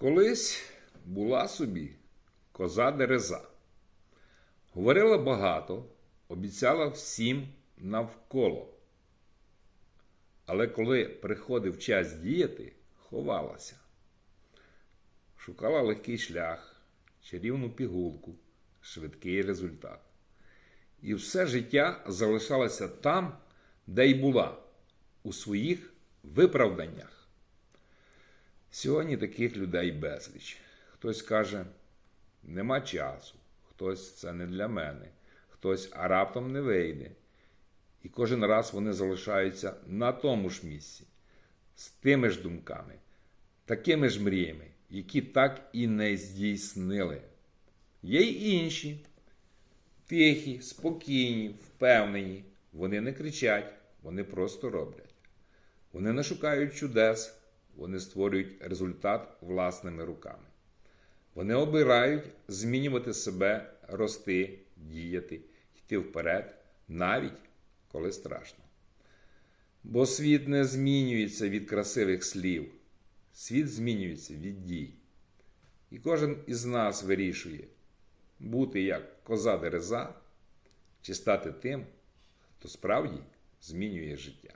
Колись була собі коза дереза. Говорила багато, обіцяла всім навколо. Але коли приходив час діяти, ховалася. Шукала легкий шлях, чарівну пігулку, швидкий результат. І все життя залишалася там, де й була, у своїх виправданнях. Сьогодні таких людей безліч. Хтось каже, нема часу, хтось це не для мене, хтось а раптом не вийде. І кожен раз вони залишаються на тому ж місці, з тими ж думками, такими ж мріями, які так і не здійснили. Є й інші, тихі, спокійні, впевнені. Вони не кричать, вони просто роблять. Вони не шукають чудес, вони створюють результат власними руками. Вони обирають змінювати себе, рости, діяти, йти вперед, навіть коли страшно. Бо світ не змінюється від красивих слів, світ змінюється від дій. І кожен із нас вирішує бути як коза дереза чи стати тим, хто справді змінює життя.